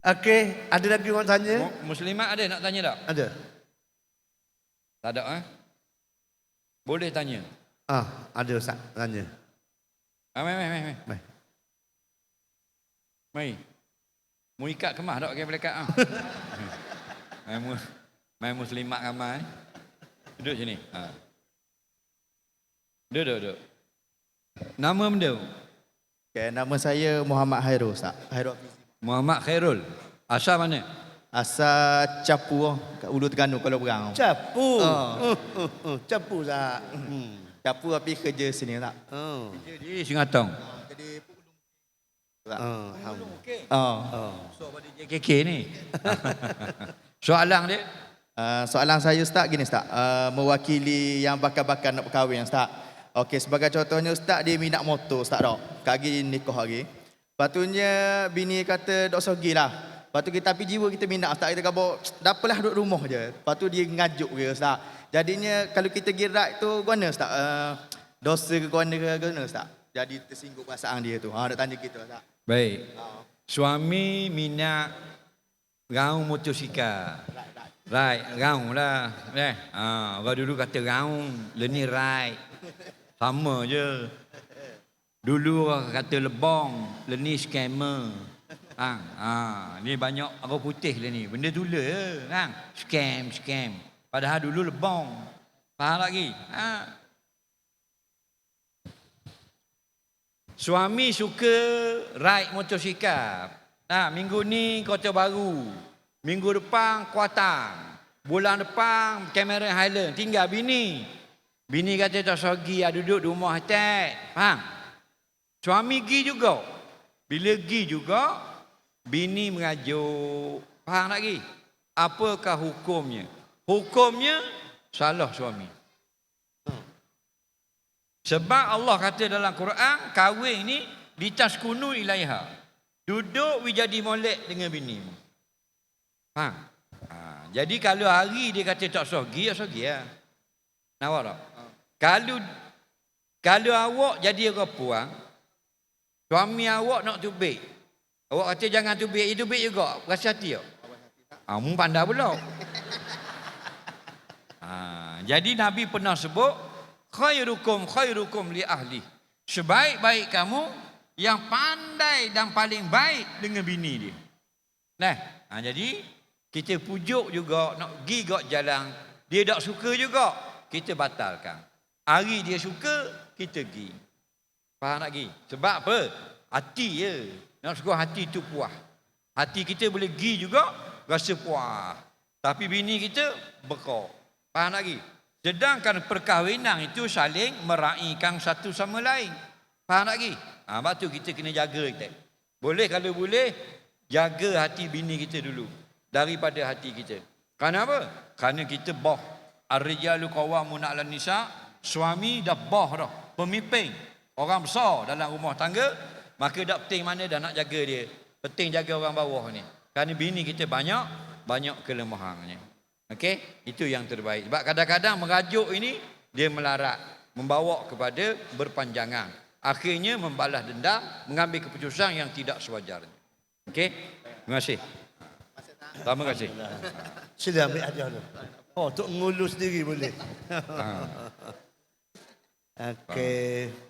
Okey, ada lagi orang tanya? Mu- Muslimat ada nak tanya tak? Ada. Tak ada eh? Boleh tanya. Ah, ada Ustaz tanya. Ah, mai, mai, mai, mai. Mai. Mai. Mu ikat kemah tak pakai pelekat ah. mai mu mai muslimat ramai. Duduk sini. Ha. Duduk, duduk, duduk. Nama benda? Okay, nama saya Muhammad Hairul Ustaz. Hairul Hafizi. Muhammad Khairul. Asal mana? Asal Capu oh, kat Ulu Terengganu kalau berang. Capu. Ah. Uh, uh, uh, capu Ustaz. Hmm. Capu tapi kerja sini tak. Oh. Jadi Singatong. Jadi Oh, alhamdulillah. Oh. Oh. So pada JKK ni. Soalan dia? Uh, soalan saya Ustaz gini Ustaz. Uh, mewakili yang bakal-bakal nak berkahwin Ustaz. Okey, sebagai contohnya Ustaz dia minat motor Ustaz dok. Kagi nikah hari. Patutnya bini kata dok sogi lah. Lepas tu kita tapi jiwa kita minat Ustaz kita kata dapalah duduk rumah je. Lepas tu dia ngajuk dia Ustaz. Jadinya kalau kita gerak tu guna Ustaz. Uh, dosa ke guna ke guna Ustaz. Jadi tersinggung perasaan dia tu. Ha nak tanya kita Ustaz. Baik. Ha. Suami minat raung motosikal. Right, raung lah. Eh, ha, orang dulu kata raung, leni right. Sama je. Dulu orang kata lebong, leni scammer. Ha, ha, ni banyak orang putih lah ni. Benda tula je, kan? Scam, scam. Padahal dulu lebong. Faham lagi? Ha. Suami suka ride motosikal. Nah, minggu ni Kota Baru. Minggu depan Kuatang. Bulan depan Cameron Highland. Tinggal bini. Bini kata tak sogi ah, duduk di rumah atas. Faham? Suami gi juga. Bila gi juga, bini mengajuk. Faham tak gi? Apakah hukumnya? Hukumnya salah suami. Sebab Allah kata dalam Quran, kahwin ni ditaskunu ilaiha. Duduk we jadi molek dengan bini. Faham? Ha, jadi kalau hari dia kata tak sogi, ya sogi lah. Nampak tak? Kalau kalau awak jadi orang puang, suami awak nak tubik. Awak kata jangan tubik, dia tubik juga. Rasa hati tak? Ha, mu pandai pula. Ha, jadi Nabi pernah sebut, khairukum khairukum li ahli. Sebaik-baik kamu yang pandai dan paling baik dengan bini dia. Nah, ha, jadi kita pujuk juga nak pergi gak jalan. Dia tak suka juga, kita batalkan. Hari dia suka, kita pergi. Faham tak pergi? Sebab apa? Hati je. Nak suka hati tu puas. Hati kita boleh pergi juga, rasa puas. Tapi bini kita bekok. Faham tak pergi? Sedangkan perkahwinan itu saling meraihkan satu sama lain. Faham lagi? Ha, sebab tu kita kena jaga kita. Boleh kalau boleh, jaga hati bini kita dulu. Daripada hati kita. Kerana apa? Kerana kita boh. Ar-rijalu qawamun 'ala nisa. Suami dah boh dah. Pemimpin. Orang besar dalam rumah tangga. Maka tak penting mana dah nak jaga dia. Penting jaga orang bawah ni. Kerana bini kita banyak, banyak kelemahannya. Okey, itu yang terbaik. Sebab kadang-kadang merajuk ini dia melarat, membawa kepada berpanjangan. Akhirnya membalas dendam, mengambil keputusan yang tidak sewajarnya. Okey? Terima kasih. Terima kasih. Sila ambil hadiah tu. Oh, untuk ngulus sendiri boleh. Ha. Okey.